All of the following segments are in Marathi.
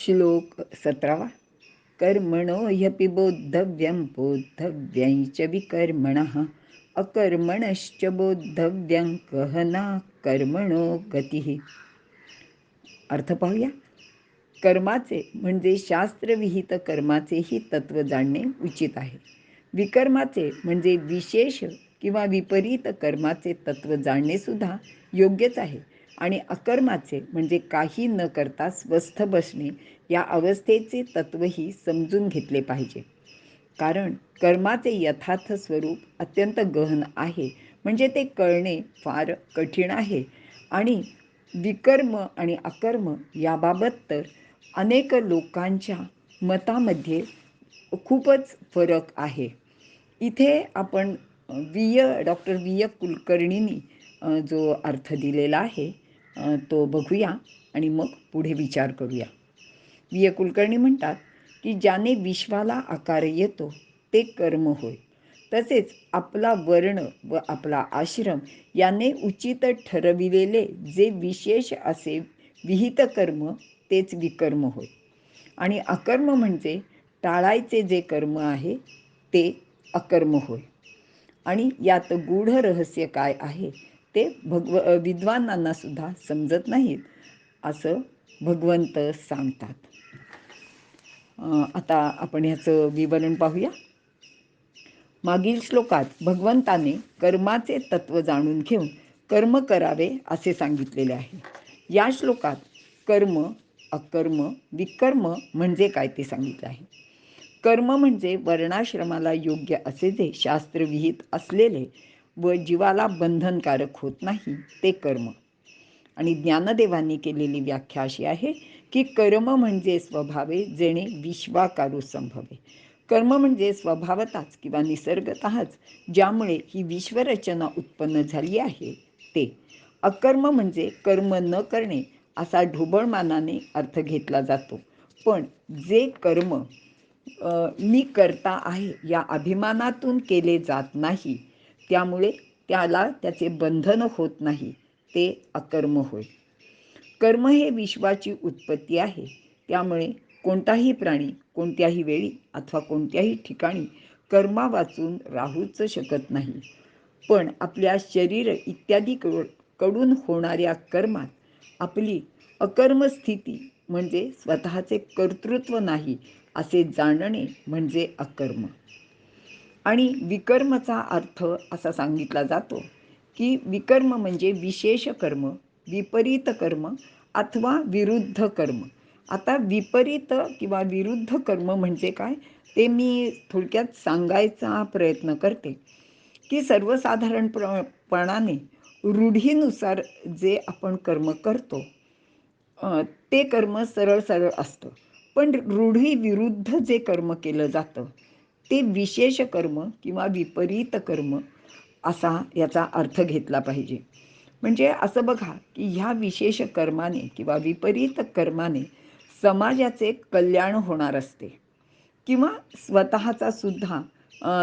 श्लोक सतरावा कर्मणो ह्यपि बोद्धव्यं बोद्धव्यं विकर्मणः अकर्मणश्च बोद्धव्यं कहना कर्मणो गतिः. अर्थ पाहूया. कर्माचे म्हणजे शास्त्रविहित कर्माचेही तत्व जाणणे उचित आहे. विकर्माचे म्हणजे विशेष किंवा विपरीत कर्माचे तत्व जाणणे सुद्धा योग्यच आहे. आणि अकर्माचे म्हणजे काही न करता स्वस्थ बसणे या अवस्थेचे तत्वही समजून घेतले पाहिजे. कारण कर्माचे यथार्थ स्वरूप अत्यंत गहन आहे. म्हणजे ते कळणे फार कठीण आहे. आणि विकर्म आणि अकर्म याबाबत तर अनेक लोकांच्या मतामध्ये खूपच फरक आहे. इथे आपण विय डॉक्टर विय कुलकर्णींनी जो अर्थ दिलेला आहे तो बघूया आणि मग पुढे विचार करूया. विय कुलकर्णी म्हणतात की ज्याने विश्वाला आकार येतो ते कर्म होय. तसेच आपला वर्ण व आपला आश्रम याने उचित ठरविलेले जे विशेष असे विहित कर्म तेच विकर्म होय. आणि अकर्म म्हणजे टाळायचे जे कर्म आहे ते अकर्म होय. आणि यात गूढ रहस्य काय आहे ते भगव विद्वानांना सुद्धा समजत नाहीत असं भगवंत सांगतात. आता आपण ह्याचं विवरण पाहूया. मागील श्लोकात भगवंताने कर्माचे तत्व जाणून घेऊन कर्म करावे असे सांगितलेले आहे. या श्लोकात कर्म अकर्म विकर्म म्हणजे काय ते सांगितले आहे. कर्म म्हणजे वर्णाश्रमाला योग्य असे जे शास्त्रविहित असलेले व जीवाला बंधनकारक होत नाही ते कर्म. आणि ज्ञानदेवांनी केलेली व्याख्या अशी आहे की कर्म म्हणजे स्वभावे जेणे विश्वाकारू संभवे. कर्म म्हणजे स्वभावताच किंवा निसर्गतःच ज्यामुळे ही विश्वरचना उत्पन्न झाली आहे ते. अकर्म म्हणजे कर्म न करणे असा ढोबळमानाने अर्थ घेतला जातो. पण जे कर्म मी करता आहे या अभिमानातून केले जात नाही त्यामुळे त्याला त्याचे बंधन होत नाही ते अकर्म होय. कर्म हे विश्वाची उत्पत्ती आहे. त्यामुळे कोणताही प्राणी कोणत्याही वेळी अथवा कोणत्याही ठिकाणी कर्मा वाचून राहूच शकत नाही. पण आपल्या शरीर इत्यादी कडून होणाऱ्या कर्मात आपली अकर्म स्थिती म्हणजे स्वतःचे कर्तृत्व नाही असे जाणणे म्हणजे अकर्म. आणि विकर्मचा अर्थ असा सांगितला जातो की विकर्म म्हणजे विशेष कर्म विपरीत कर्म अथवा विरुद्ध कर्म. आता विपरीत किंवा विरुद्ध कर्म म्हणजे काय ते मी थोडक्यात सांगायचा प्रयत्न करते की सर्वसाधारणपणाने रूढीनुसार जे आपण कर्म करतो ते कर्म सरळ सरळ असतं. पण रूढी विरुद्ध जे कर्म केलं जातं ते विशेष कर्म किंवा विपरीत कर्म असा याचा अर्थ घेतला पाहिजे. म्हणजे असं बघा की ह्या विशेष कर्माने किंवा विपरीत कर्माने समाजाचे कल्याण होणार असते. किंवा स्वतःचा सुद्धा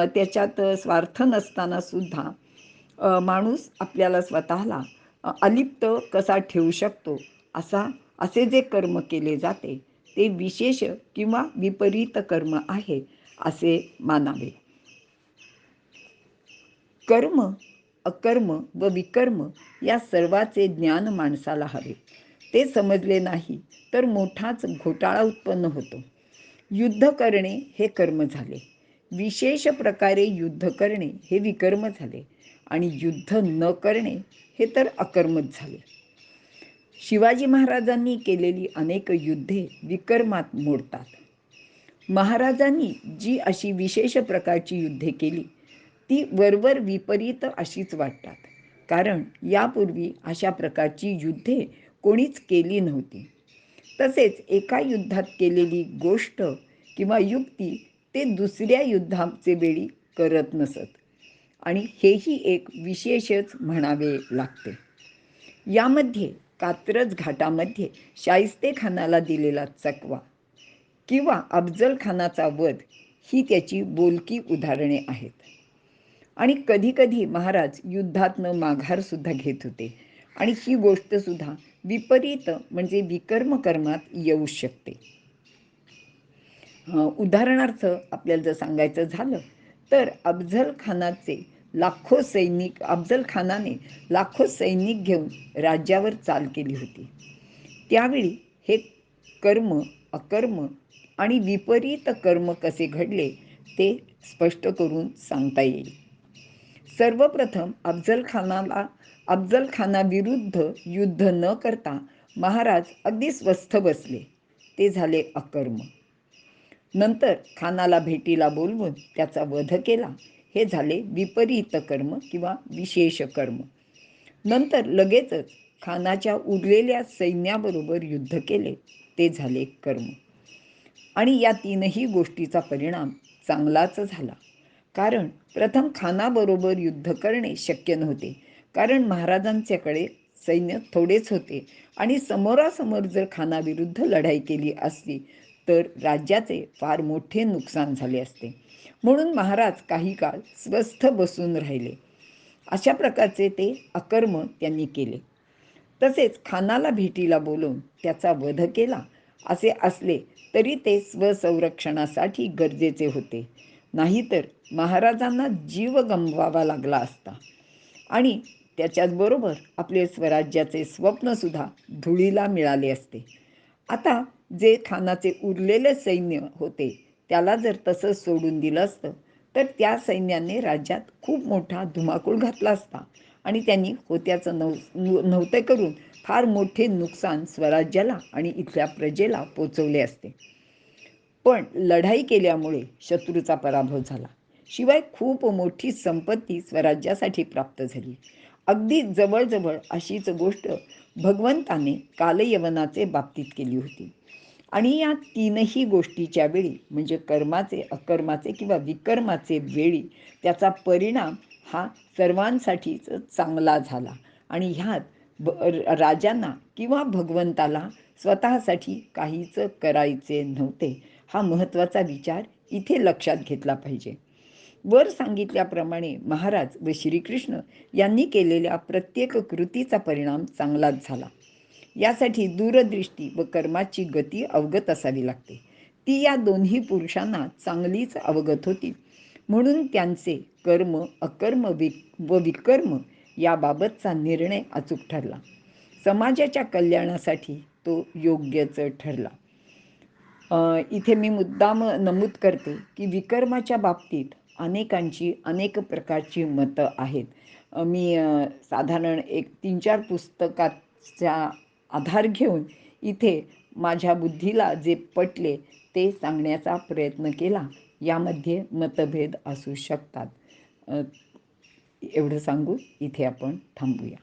त्याच्यात स्वार्थ नसताना सुद्धा माणूस आपल्याला स्वतःला अलिप्त कसा ठेवू शकतो असा असे जे कर्म केले जाते ते विशेष किंवा विपरीत कर्म आहे. असे मानावे. कर्म अकर्म व विकर्म या सर्वाचे ज्ञान माणसाला हवे. ते समजले नाही तर मोठाच घोटाळा उत्पन्न होतो. युद्ध करणे हे कर्म झाले. विशेष प्रकारे युद्ध करणे हे विकर्म झाले. आणि युद्ध न करणे हे तर अकर्मच झाले. शिवाजी महाराजांनी केलेली अनेक युद्धे विकर्मात मोडतात. महाराजांनी जी अशी विशेष प्रकारची युद्धे केली ती वरवर विपरीत अशीच वाटतात. कारण यापूर्वी अशा प्रकारची युद्धे कोणीच केली नव्हती. तसेच एका युद्धात केलेली गोष्ट किंवा युक्ती ते दुसऱ्या युद्धाचे वेळी करत नसत. आणि हेही एक विशेषच म्हणावे लागते. यामध्ये कात्रज घाटामध्ये शाहिस्ते खानाला दिलेला चकवा किंवा अफजल खानाचा वध ही त्याची बोलकी उदाहरणे आहेत. आणि कधीकधी महाराज युद्धातनं माघारसुद्धा घेत होते. आणि ही गोष्टसुद्धा विपरीत म्हणजे विकर्म कर्मात येऊ शकते. उदाहरणार्थ आपल्याला जर सांगायचं झालं तर अफझल खानाचे लाखो सैनिक अफजल खानाने लाखो सैनिक घेऊन राज्यावर चाल केली होती. त्यावेळी हे कर्म अकर्म आणि विपरीत कर्म कसे घडले ते स्पष्ट करून सांगता येईल. सर्वप्रथम अफजल खानाला अफजल खानाविरुद्ध युद्ध न करता महाराज अगदी स्वस्थ बसले. ते झाले अकर्म. नंतर खानाला भेटीला बोलवून त्याचा वध केला. हे झाले विपरीत कर्म किंवा विशेष कर्म. नंतर लगेचच खानाच्या उरलेल्या सैन्याबरोबर युद्ध केले. ते झाले कर्म. आणि या तीनही गोष्टीचा परिणाम चांगलाच झाला. कारण प्रथम खानाबरोबर युद्ध करणे शक्य नव्हते. कारण महाराजांच्याकडे सैन्य थोडेच होते आणि समोरासमोर जर खानाविरुद्ध लढाई केली असती तर राज्याचे फार मोठे नुकसान झाले असते. म्हणून महाराज काही काळ स्वस्थ बसून राहिले. अशा प्रकारचे ते अकर्म त्यांनी केले. तसेच खानाला भेटीला बोलून त्याचा वध केला असे असले तरी ते स्वसंरक्षणासाठी गरजेचे होते. नाहीतर महाराजांना जीव गमवावा लागला असता. आणि त्याच्याचबरोबर आपले स्वराज्याचे स्वप्नसुद्धा धुळीला मिळाले असते. आता जे खानाचे उरलेले सैन्य होते त्याला जर तसं सोडून दिलं असतं तर त्या सैन्याने राज्यात खूप मोठा धुमाकूळ घातला असता. आणि त्यांनी होत्याचं नव नव्हते करून फार मोठे नुकसान स्वराज्याला आणि इथल्या प्रजेला पोचवले असते. पण लढाई केल्यामुळे शत्रूचा पराभव झाला. शिवाय खूप मोठी संपत्ती स्वराज्यासाठी प्राप्त झाली. अगदी जवळजवळ अशीच गोष्ट भगवंताने कालयवनाचे बाबतीत केली होती. आणि या तीनही गोष्टीच्या वेळी म्हणजे कर्माचे अकर्माचे किंवा विकर्माचे वेळी त्याचा परिणाम हा सर्वांसाठीच चांगला झाला. आणि ह्यात ब राजांना किंवा भगवंताला स्वतःसाठी काहीच करायचे नव्हते. हा महत्त्वाचा विचार इथे लक्षात घेतला पाहिजे. वर सांगितल्याप्रमाणे महाराज व श्रीकृष्ण यांनी केलेल्या प्रत्येक कृतीचा परिणाम चांगलाच झाला. यासाठी दूरदृष्टी व कर्माची गती अवगत असावी लागते. ती या दोन्ही पुरुषांना चांगलीच अवगत होती. म्हणून त्यांचे कर्म अकर्म वि व विकर्म याबाबतचा निर्णय अचूक ठरला. समाजाच्या कल्याणासाठी तो योग्यच ठरला. इथे मी मुद्दाम नमूद करते की विकर्माच्या बाबतीत अनेकांची अनेक प्रकारची मतं आहेत. मी साधारण एक तीन चार पुस्तकाचा आधार घेऊन इथे माझ्या बुद्धीला जे पटले ते सांगण्याचा प्रयत्न केला. यामध्ये मतभेद असू शकतात. एवढं सांगून इथे आपण थांबूया